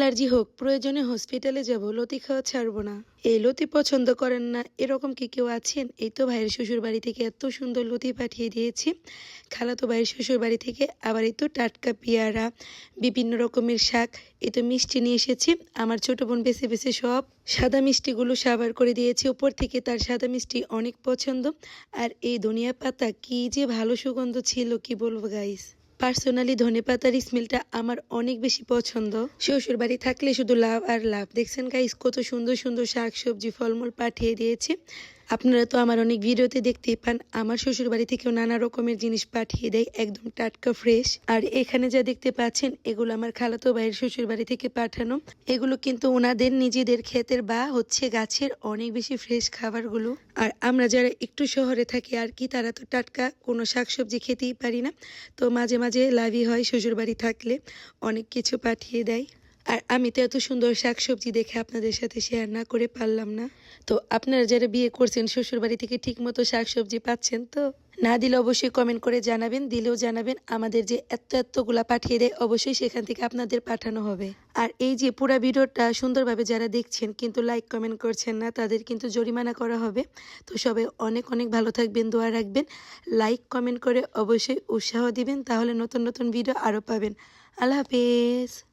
Allergy হোক, প্রয়োজনে হসপিটালে যাব, লতি খাওয়া ছাড়বো না। এই লতি পছন্দ করেন না, এরকম কি কেউ আছেন? এই তো ভাইয়ের শ্বশুর বাড়ি থেকে এত সুন্দর লতি পাঠিয়ে দিয়েছি। খালাতো ভাইয়ের শ্বশুর বাড়ি থেকে, আবার এই তো টাটকা পেয়ারা, বিভিন্ন রকমের শাক, এই তো মিষ্টি নিয়ে এসেছি। আমার ছোট বোন বেছে বেছে সব সাদা মিষ্টিগুলো সাবার করে দিয়েছি। উপর থেকে তার সাদা মিষ্টি অনেক পছন্দ। আর এই ধনিয়া পাতা, কি যে ভালো সুগন্ধ ছিল, কি বলব গাইস পার্সোনালি ধনে পাতার স্মেলটা আমার অনেক বেশি পছন্দ। শ্বশুর বাড়ি থাকলে শুধু লাভ আর লাভ দেখছেন গাইস কত সুন্দর সুন্দর শাক সবজি ফলমূল পাঠিয়ে দিয়েছে। আপনারা তো আমার অনেক ভিডিওতে দেখতেই পান, আমার শ্বশুর বাড়ি থেকেও নানা রকমের জিনিস পাঠিয়ে দেয়, একদম টাটকা ফ্রেশ আর এখানে যা দেখতে পাচ্ছেন, এগুলো আমার খালাতো ভাইয়ের শ্বশুর বাড়ি থেকে পাঠানো। এগুলো কিন্তু ওনাদের নিজেদের ক্ষেতের বা হচ্ছে গাছের অনেক বেশি ফ্রেশ খাবারগুলো। আর আমরা যারা একটু শহরে থাকি আর কি, তারা তো টাটকা কোনো শাকসবজি খেতেই পারি না। তো মাঝে মাঝে লাভই হয় শ্বশুর বাড়ি থাকলে, অনেক কিছু পাঠিয়ে দেয়। আর আমি তো এত সুন্দর শাকসবজি দেখে আপনাদের সাথে শেয়ার না করে পারলাম না। তো আপনারা যারা বিয়ে করছেন শ্বশুর বাড়ি থেকে ঠিক মতো শাকসবজি পাচ্ছেন তো? না দিলে অবশ্যই কমেন্ট করে জানাবেন, দিলেও জানাবেন। আমাদের যে এত এতগুলা পাঠিয়ে দেয়, অবশ্যই সেখান থেকে আপনাদের পাঠানো হবে। আর এই যে পুরো ভিডিওটা সুন্দরভাবে যারা দেখছেন, কিন্তু লাইক কমেন্ট করছেন না, তাদের কিন্তু জরিমানা করা হবে। তো সবাই অনেক অনেক ভালো থাকবেন, দোয়া রাখবেন। লাইক কমেন্ট করে অবশ্যই উৎসাহ দিবেন, তাহলে নতুন নতুন ভিডিও আরও পাবেন। আল্লাহ হাফেজ।